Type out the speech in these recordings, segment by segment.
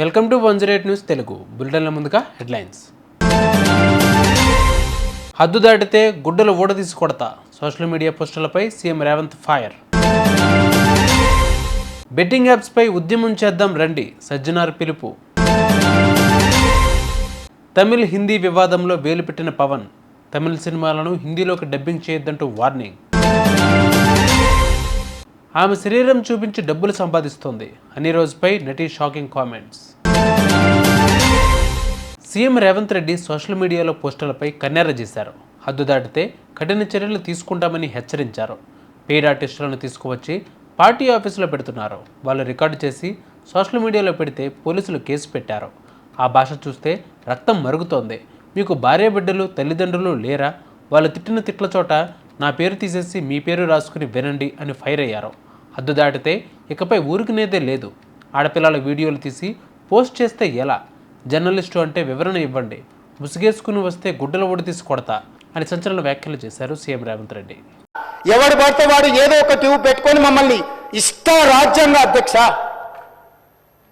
Welcome to one eight news Telugu. బులెటిన్ల ముందుగా headlines. హద్దు దాటితే గుడ్డలు ఊడదీసి కొడతా. సోషల్ మీడియా పోస్టులపై సీఎం రేవంత్ ఫైర్. బెట్టింగ్ యాప్స్పై ఉద్యమం చేద్దాం రండి సజ్జనార్ పిలుపు. తమిళ్ హిందీ వివాదంలో వేలు పెట్టిన పవన్. తమిళ సినిమాలను హిందీలోకి డబ్బింగ్ చేయొద్దంటూ వార్నింగ్. ఆమె శరీరం చూపించి డబ్బులు సంపాదిస్తోంది. అని రోజుపై నటి shocking comments. CM Revanth Reddy social మీడియాలో పోస్టులపై కన్నెర్ర చేశారు. హద్దు దాటితే కఠిన చర్యలు తీసుకుంటామని హెచ్చరించారు. పెయిడ్ ఆర్టిస్టులను తీసుకువచ్చి పార్టీ ఆఫీసులో పెడుతున్నారు. వాళ్ళు రికార్డు చేసి సోషల్ మీడియాలో పెడితే పోలీసులు కేసు పెట్టారు. ఆ భాష చూస్తే రక్తం మరుగుతోంది. మీకు భార్య బిడ్డలు తల్లిదండ్రులు లేరా? వాళ్ళు తిట్టిన తిట్ల చోట నా పేరు తీసేసి మీ పేరు రాసుకుని వినండి అని ఫైర్ అయ్యారు. హద్దు దాటితే ఇకపై ఊరికినేదే లేదు. ఆడపిల్లల వీడియోలు తీసి పోస్ట్ చేస్తే ఎలా? జర్నలిస్టు అంటే వివరణ ఇవ్వండి. ముసుగేసుకుని వస్తే గుడ్డల ఒడి తీసి కొడతా అని సంచలన వ్యాఖ్యలు చేశారు సీఎం రేవంత్ రెడ్డి. ఎవడు పడితే వాడు ఏదో ఒక ట్యూబ్ పెట్టుకొని మమ్మల్ని ఇష్ట రాజ్యాంగ అధ్యక్ష.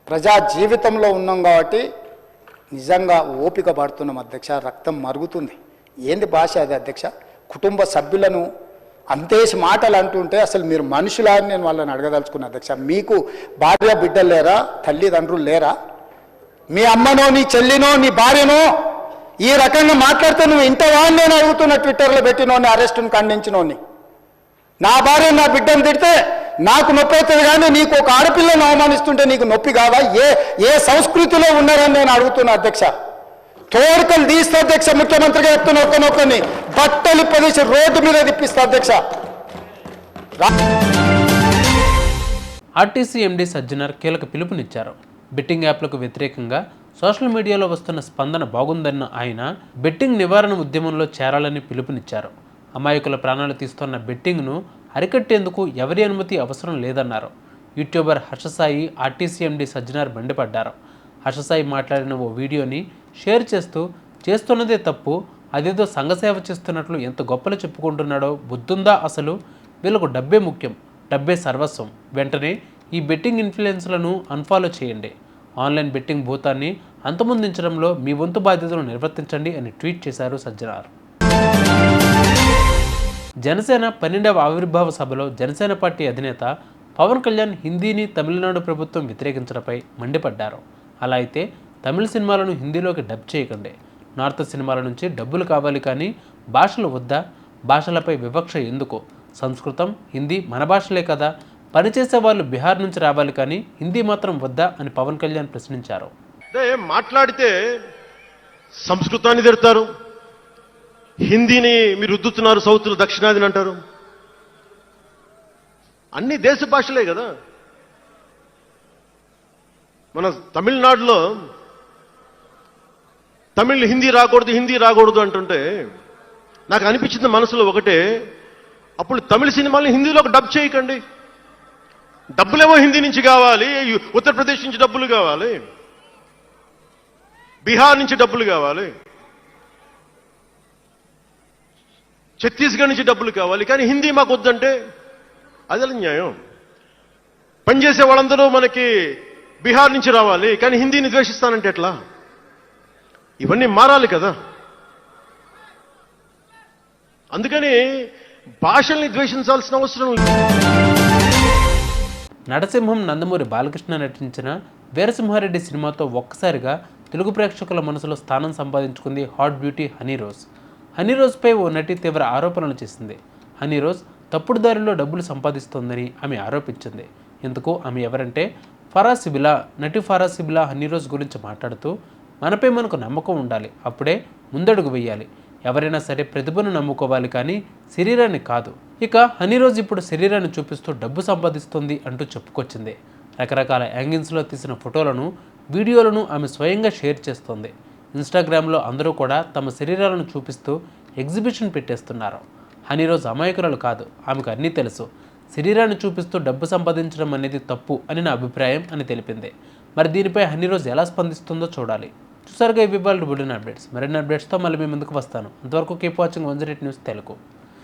ప్రజా జీవితంలో ఉన్నాం కాబట్టి నిజంగా ఓపిక పడుతున్నాం అధ్యక్ష. రక్తం మరుగుతుంది. ఏంది భాష అది అధ్యక్ష? కుటుంబ సభ్యులను అంతేసి మాటలు అంటుంటే అసలు మీరు మనుషులా అని నేను వాళ్ళని అడగదలుచుకున్నా. అధ్యక్ష మీకు భార్య బిడ్డలు లేరా? తల్లిదండ్రులు లేరా? మీ అమ్మనో నీ చెల్లినో నీ భార్యనో ఈ రకంగా మాట్లాడితే నువ్వు ఇంతవా నేను అడుగుతున్న ట్విట్టర్లో పెట్టినోని అరెస్టును ఖండించినోని నా భార్య నా బిడ్డను తిడితే నాకు నొప్పి అవుతుంది కానీ నీకు ఒక ఆడపిల్లను అవమానిస్తుంటే నీకు నొప్పి కావా? ఏ ఏ సంస్కృతిలో ఉన్నారని నేను అడుగుతున్నా అధ్యక్ష. తోడుకలు తీస్తే అధ్యక్ష ముఖ్యమంత్రిగా చెప్తున్న ఒక్కనొక్కని బట్టలు ప్రదేశం రోడ్డు మీద తిప్పిస్తా అధ్యక్ష. ఆర్టీసీ ఎండీ సజ్జనర్ కీలక పిలుపునిచ్చారు. బెట్టింగ్ యాప్లకు వ్యతిరేకంగా సోషల్ మీడియాలో వస్తున్న స్పందన బాగుందన్న ఆయన బెట్టింగ్ నివారణ ఉద్యమంలో చేరాలని పిలుపునిచ్చారు. అమాయకుల ప్రాణాలు తీస్తున్న బెట్టింగ్ను అరికట్టేందుకు ఎవరి అనుమతి అవసరం లేదన్నారు. YouTuber Harsha Sai RTC MD Sajjanar మండిపడ్డారు హర్షసాయి మాట్లాడిన ఓ వీడియోని షేర్ చేస్తూ చేస్తున్నదే తప్పు అదేదో సంఘసేవ చేస్తున్నట్లు ఎంత గొప్పలు చెప్పుకుంటున్నాడో బుద్ధుందా అసలు? వీళ్ళకు డబ్బే ముఖ్యం డబ్బే సర్వస్వం. వెంటనే ఈ బెట్టింగ్ ఇన్ఫ్లుయెన్స్లను అన్ఫాలో చేయండి. ఆన్లైన్ బెట్టింగ్ భూతాన్ని అంతమొందించడంలో మీ వంతు బాధ్యతను నిర్వర్తించండి అని ట్వీట్ చేశారు సజ్జనార్. జనసేన పన్నెండవ ఆవిర్భావ సభలో జనసేన పార్టీ అధినేత పవన్ కళ్యాణ్ హిందీని తమిళనాడు ప్రభుత్వం వ్యతిరేకించడంపై మండిపడ్డారు. అలా అయితే తమిళ సినిమాలను హిందీలోకి డబ్ చేయకండి. నార్త్ సినిమాల నుంచి డబ్బులు కావాలి కానీ భాషలు వద్దా? భాషలపై వివక్ష ఎందుకు? సంస్కృతం హిందీ మన భాషలే కదా. పనిచేసే వాళ్ళు బీహార్ నుంచి రావాలి కానీ హిందీ మాత్రం వద్దా అని పవన్ కళ్యాణ్ ప్రశ్నించారు. అంటే మాట్లాడితే సంస్కృతాన్ని తిడతారు. హిందీని మీరు రుద్దుతున్నారు సౌత్లు దక్షిణాదిని అంటారు. అన్ని దేశ భాషలే కదా. మన తమిళనాడులో తమిళ్ హిందీ రాకూడదు హిందీ రాకూడదు అంటుంటే నాకు అనిపించింది మనసులో ఒకటే అప్పుడు తమిళ సినిమాల్ని హిందీలోకి డబ్ చేయకండి. డబ్బులేమో హిందీ నుంచి కావాలి ఉత్తరప్రదేశ్ నుంచి డబ్బులు కావాలి బీహార్ నుంచి డబ్బులు కావాలి ఛత్తీస్గఢ్ నుంచి డబ్బులు కావాలి కానీ హిందీ మాకు వద్దంటే అది న్యాయం? పనిచేసే వాళ్ళందరూ మనకి బీహార్ నుంచి రావాలి కానీ హిందీని ద్వేషిస్తానంటే ఎట్లా? ఇవన్నీ మారాలి కదా. అందుకని భాషల్ని ద్వేషించాల్సిన అవసరం లేదు. నరసింహం నందమూరి బాలకృష్ణ నటించిన వీరసింహారెడ్డి సినిమాతో ఒక్కసారిగా తెలుగు ప్రేక్షకుల మనసులో స్థానం సంపాదించుకుంది హాట్ బ్యూటీ హనీ రోజ్. హనీ రోజ్పై ఓ నటి తీవ్ర ఆరోపణలు చేసింది. హనీ రోజ్ తప్పుడు దారిలో డబ్బులు సంపాదిస్తోందని ఆమె ఆరోపించింది. ఇందుకు ఆమె ఎవరంటే ఫరాసిబిలా నటి ఫరాసిబిలా హనీ రోజ్ గురించి మాట్లాడుతూ మనపై మనకు నమ్మకం ఉండాలి. అప్పుడే ముందడుగు వేయాలి. ఎవరైనా సరే ప్రతిభను నమ్ముకోవాలి కానీ శరీరాన్ని కాదు. ఇక హనీ రోజు ఇప్పుడు శరీరాన్ని చూపిస్తూ డబ్బు సంపాదిస్తుంది అంటూ చెప్పుకొచ్చింది. రకరకాల యాంగిల్స్లో తీసిన ఫోటోలను వీడియోలను ఆమె స్వయంగా షేర్ చేస్తుంది. ఇన్స్టాగ్రామ్లో అందరూ కూడా తమ శరీరాలను చూపిస్తూ ఎగ్జిబిషన్ పెట్టేస్తున్నారు. హనీ రోజు అమాయకురాలు కాదు ఆమెకు అన్నీ తెలుసు. శరీరాన్ని చూపిస్తూ డబ్బు సంపాదించడం అనేది తప్పు అని నా అభిప్రాయం అని తెలిపింది. మరి దీనిపై హనీ రోజు ఎలా స్పందిస్తుందో చూడాలి. చూసారుగా ఇవి వాళ్ళు బుల్లిన అప్డేట్స్. మరిన్ని అప్డేట్స్తో మళ్ళీ మీ ముందుకు వస్తాను. అంతవరకు keep watching one news Telugu